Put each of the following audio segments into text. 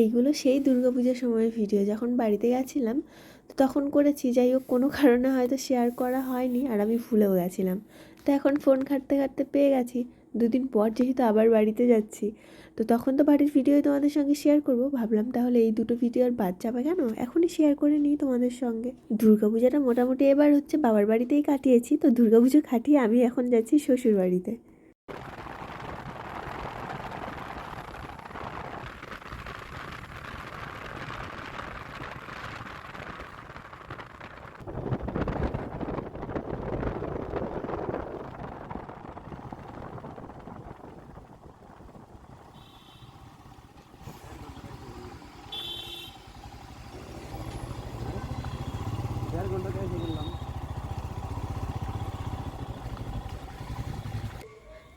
এইগুলো সেই দুর্গাপূজার সময়ের ভিডিও যখন বাড়িতে গেছিলাম, তো তখন করেছি, যাই হোক, কোনো কারণে হয়তো শেয়ার করা হয়নি, আর আমি ভুলেও গেছিলাম। তো এখন ফোন ঘাঁটতে ঘাঁটতে পেয়ে গেছি। দুদিন পর যেহেতু আবার বাড়িতে যাচ্ছি, তো তখন তো বাড়ির ভিডিও তোমাদের সঙ্গে শেয়ার করব। ভাবলাম তাহলে এই দুটো ভিডিও আর বাদ যাবে কেন? এখনই শেয়ার করে নিই তোমাদের সঙ্গে। দুর্গাপূজাটা মোটামুটি এবার হচ্ছে বাবার বাড়িতেই কাটিয়েছি, তো দুর্গাপুজো কাটিয়ে আমি এখন যাচ্ছি শ্বশুর বাড়িতে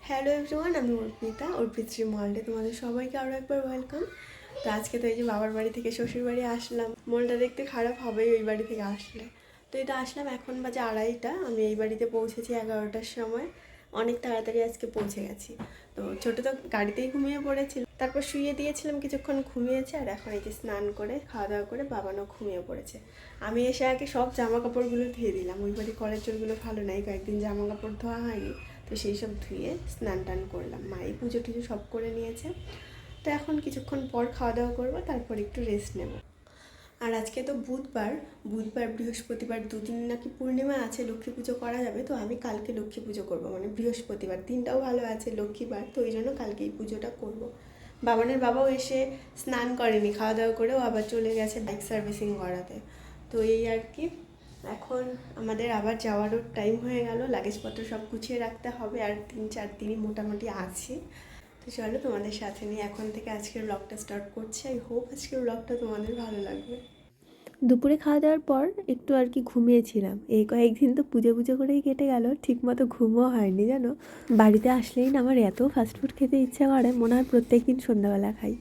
হ্যালো এভরিওয়ান আমি অর্পিতা অর্পিত্রী মহলে তোমাদের সবাইকে আরও একবার ওয়েলকাম তো আজকে তো এই যে বাবার বাড়ি থেকে শ্বশুর বাড়ি আসলাম। মনটা দেখতে খারাপ হবেই ওই বাড়ি থেকে আসলে। তো এটা আসলাম এখন বাজে আড়াইটা। আমি এই বাড়িতে পৌঁছেছি এগারোটার সময়। অনেক তাড়াতাড়ি আজকে পৌঁছে গেছি। তো ছোটো তো গাড়িতেই ঘুমিয়ে পড়েছিল। তারপর শুয়ে দিয়েছিলাম কিছুক্ষণ ঘুমিয়েছে আর এখন এই যে স্নান করে খাওয়া দাওয়া করে বাবানও ঘুমিয়ে পড়েছে। আমি এসে আগে সব জামা কাপড়গুলো ধুয়ে দিলাম। ওই বাড়ি কলের চোরগুলো ভালো নাই, কয়েকদিন জামা কাপড় ধোয়া হয়নি। তো সেই সব ধুয়ে স্নান টান করলাম। মাই পুজো টুজো সব করে নিয়েছে। তো এখন কিছুক্ষণ পর খাওয়া দাওয়া করব, তারপর একটু রেস্ট নেব। আর আজকে তো বুধবার। বুধবার, বৃহস্পতিবার দুদিন নাকি পূর্ণিমা আছে, লক্ষ্মী পুজো করা যাবে। তো আমি কালকে লক্ষ্মী পুজো করব। মানে বৃহস্পতিবার। দিনটাও ভালো আছে, লক্ষ্মীবার। তো ওই জন্য কালকে এই পুজোটা করব। বাবানের বাবাও এসে স্নান করেনি খাওয়া দাওয়া করেও আবার চলে গেছে বাইক সার্ভিসিং করাতে। তো এই আর কি, এখন আমাদের আবার যাওয়ারও টাইম হয়ে গেল লাগেজপত্র সব গুছিয়ে রাখতে হবে, আর তিন চার দিনই মোটামুটি আছি। তো চলো তোমাদের সাথে নিয়ে এখন থেকে আজকের ব্লগটা স্টার্ট করছি। আই হোপ আজকের ব্লগটা তোমাদের ভালো লাগবে। দুপুরে খাওয়া দাওয়ার পর একটু আর কি ঘুমিয়েছিলাম। এই কয়েকদিন তো পুজো পুজো করেই কেটে গেল ঠিক মতো ঘুমও হয়নি জানো? বাড়িতে আসলেই না আমার এত ফাস্টফুড খেতে ইচ্ছা করে, মনে হয় প্রত্যেক দিন সন্ধ্যাবেলা খাই।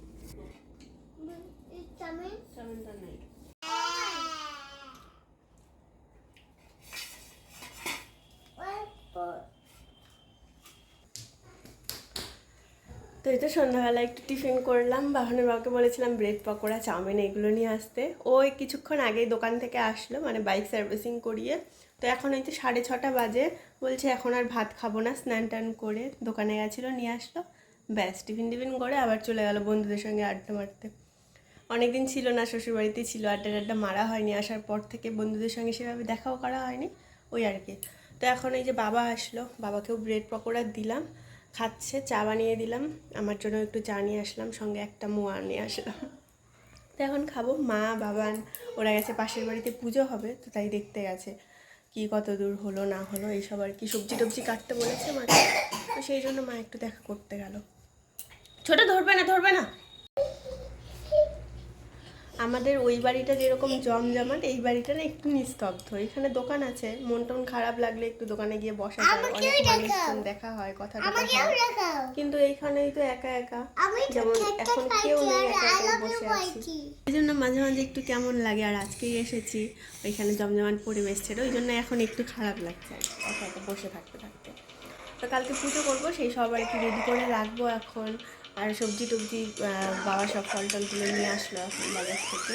তো এই তো সন্ধ্যাবেলা একটু টিফিন করলাম, বাহনের বাবাকে বলেছিলাম ব্রেড, পকোড়া, চাউমিন এগুলো নিয়ে আসতে। ও এই কিছুক্ষণ আগেই দোকান থেকে আসলো মানে বাইক সার্ভিসিং করিয়ে। তো এখন এই তো সাড়ে ছটা বাজে, বলছে এখন আর ভাত খাব না, স্নান টান করে দোকানে গেছিল, নিয়ে আসলো। ব্যাস, টিফিন টিফিন করে আবার চলে গেল বন্ধুদের সঙ্গে আড্ডা মারতে। অনেকদিন ছিল না শ্বশুরবাড়িতেই ছিল, আড্ডা টাড্ডা মারা হয়নি, আসার পর থেকে বন্ধুদের সঙ্গে সেভাবে দেখাও করা হয়নি, ওই আর কি। তো এখন এই যে বাবা আসলো, বাবাকেও ব্রেড, পকোড়া দিলাম। খাচ্ছে, চা বানিয়ে দিলাম। আমার জন্য একটু চা নিয়ে আসলাম, সঙ্গে একটা মোয়া নিয়ে আসলাম। তো এখন খাব। মা, বাবা, ওরা গেছে পাশের বাড়িতে, পুজো হবে, তো তাই দেখতে গেছে কি কত দূর হলো, না হলো, এইসব আর কি সবজি টবজি কাটতে বলেছে মাকে। তো সেই জন্য মা একটু দেখা করতে গেল। ছোট ধরবে না ধরবে না। আমাদের ওই বাড়িটা যেরকম জমজমাট এই বাড়িটা না একটু নিস্তব্ধ। এখানে দোকান আছে মন টন খারাপ লাগলে একটু দোকানে গিয়ে বসা যায়। অনেক মানুষজন দেখা হয় কথা কিন্তু এইখানেই তো একা একা। যেমন এখন কেউ নেই একা একা বসে আছি। এই জন্য মাঝে মাঝে একটু কেমন লাগে আর আজকেই এসেছি। ওইখানে জমজমাট পরিবেশ ছিল ওই জন্য এখন একটু খারাপ লাগছে একা একা বসে থাকতে থাকতে। তো কালকে পুজো করব সেই সব আর কি রেডি করে রাখব এখন। আর সবজি টবজি বাবা সব ফল টল তুলে নিয়ে আসলো এখন বাজার থেকে।